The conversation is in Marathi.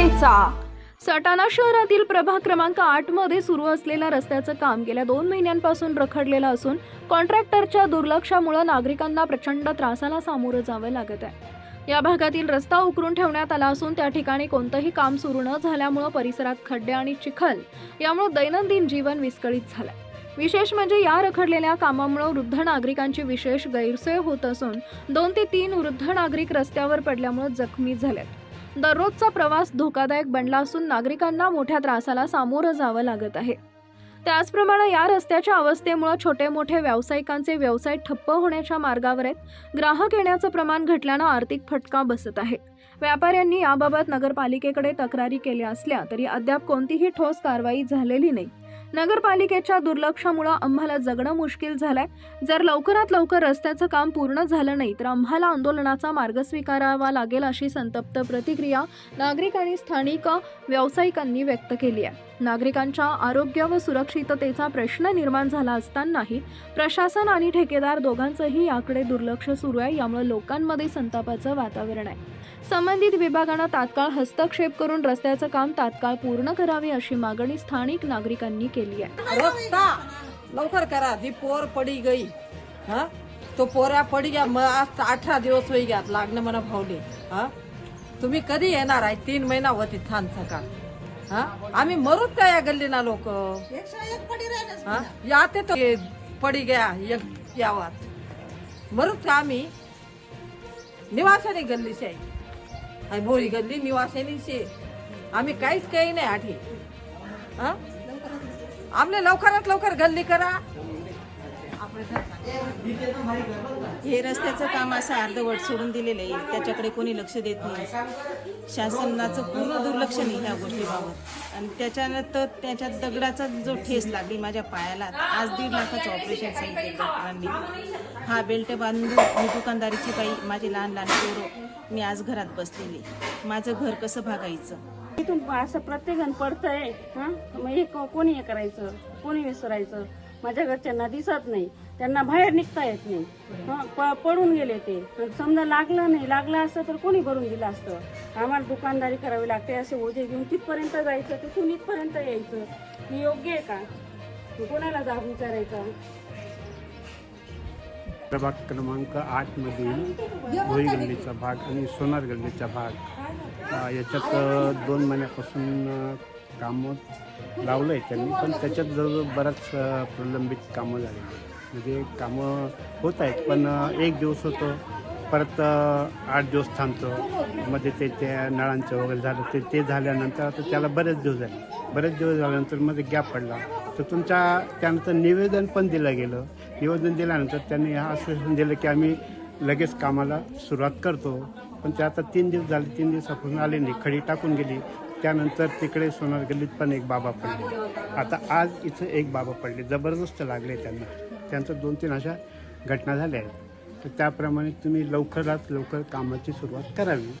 गल्लीचा सटाणा शहरातील प्रभाग क्रमांक आठमध्ये सुरू असलेल्या रस्त्याचं काम गेल्या दोन महिन्यांपासून रखडलेलं असून कॉन्ट्रॅक्टरच्या दुर्लक्षामुळे नागरिकांना प्रचंड त्रासाला सामोरं जावं लागत आहे. या भागातील रस्ता उकरून ठेवण्यात आला असून त्या ठिकाणी कोणतंही काम सुरू न झाल्यामुळं परिसरात खड्डे आणि चिखल यामुळे दैनंदिन जीवन विस्कळीत झालंय. विशेष म्हणजे या रखडलेल्या कामामुळे वृद्ध नागरिकांची विशेष गैरसोय होत असून दोन ते तीन वृद्ध नागरिक रस्त्यावर पडल्यामुळे जखमी झालेत. दररोजचा प्रवास धोकादायक बनला असून नागरिकांना मोठ्या त्रासाला सामोरं जावं लागत आहे. त्याचप्रमाणे या रस्त्याच्या अवस्थेमुळे छोटे मोठे व्यावसायिकांचे व्यवसाय ठप्प होण्याच्या मार्गावर आहेत. ग्राहक येण्याचं प्रमाण घटल्यानं आर्थिक फटका बसत आहे. व्यापाऱ्यांनी याबाबत नगरपालिकेकडे तक्रारी केल्या असल्या तरी अद्याप कोणतीही ठोस कारवाई झालेली नाही. नगरपालिकेच्या दुर्लक्षामुळे आम्हाला जगणं मुश्किल झालंय. जर लवकरात लवकर रस्त्याचं काम पूर्ण झालं नाही तर आम्हाला आंदोलनाचा मार्ग स्वीकारावा लागेल अशी संतप्त प्रतिक्रिया नागरिक आणि स्थानिक व्यावसायिकांनी व्यक्त केली आहे. नागरिकांच्या आरोग्य व सुरक्षिततेचा प्रश्न निर्माण झाला असतानाही प्रशासन आणि ठेकेदार दोघांचंही याकडे दुर्लक्ष सुरू आहे. यामुळे लोकांमध्ये संतापाचं वातावरण आहे. संबंधित विभागानं तात्काळ हस्तक्षेप करून रस्त्याचं काम तात्काळ पूर्ण करावे अशी मागणी स्थानिक नागरिकांनी केली आहे. रस्ता लवकर करा. जी पोर पडी गई हा? तो पोऱ्या पडी गया मग आज अठरा दिवस होई घ्यात लागणं मला भावले हा? तुम्ही कधी येणार आहे? तीन महिना होती छान सकाळ. हा? आम्ही मरूत का या गल्लीना लोक? हा? याते तो ये पडी गया एक यावात मरूत का आम्ही? निवासाने गल्ली शे आहे भोळी गल्ली निवासाने शे आम्ही काहीच काही नाही आठी हा? आमने लवकरात लवकर गल्ली करा. हे रस्त्याचं काम असं अर्धवट सोडून दिलेलं आहे. त्याच्याकडे कोणी लक्ष देत नाही. शासनाचं पूर्ण दुर्लक्ष नाही ह्या गोष्टीबाबत. आणि त्याच्यानंतर त्याच्या दगडाचा जो ठेस लागली माझ्या पायाला आज दीड लाखाचं ऑपरेशन सांगितलं डॉक्टरांनी. हा बेल्ट बांधून मी दुकानदारीची बाई माझी लहान लहान पोरं मी आज घरात बसलेली माझं घर कसं भागायचं? इथून असं प्रत्येक जण पडतंय हा? मग हे कोणी हे करायचं? कोणी विसरायचं? माझ्या घरच्यांना दिसत नाही. त्यांना बाहेर निघता येत नाही. हं, प- पडून गेले ते. पण समजा लागलं नाही लागलं असतं तर कोणी भरून दिलं असतं? आम्हाला दुकानदारी करावी लागते असे ओझे घेऊन तिथपर्यंत जायचं तिथून इथपर्यंत यायचं. हे योग्य आहे का? कोणाला जाब विचारायचा? प्रभाग क्रमांक आठमधील भोई गल्लीचा भाग आणि सोनार गल्लीचा भाग. याच्यात दोन महिन्यापासून कामं लावलं आहे त्यांनी पण त्याच्यात जवळजवळ बराच प्रलंबित कामं झालेली म्हणजे कामं होत आहेत पण एक दिवस होतो परत आठ दिवस थांबतो. मध्ये ते त्या नळांचं वगैरे झालं ते ते झाल्यानंतर आता त्याला बरेच दिवस झाले. बरेच दिवस झाल्यानंतरमध्ये गॅप पडला. तर तुमच्या त्यानंतर निवेदन पण दिलं गेलं. निवेदन दिल्यानंतर त्यांनी आश्वासन दिलं की आम्ही लगेच कामाला सुरुवात करतो. पण ते आता तीन दिवस झाले तीन दिवसापासून आले नाही. खडी टाकून गेली. त्यानंतर तिकडे सोनार गल्लीत पण एक बाबा पडले. आता आज इथं एक बाबा पडले. जबरदस्त लागले त्यांना. त्यांचं दोन तीन अशा घटना झाल्या आहेत. तर त्याप्रमाणे तुम्ही लवकरात लवकर कामाची सुरुवात करावी.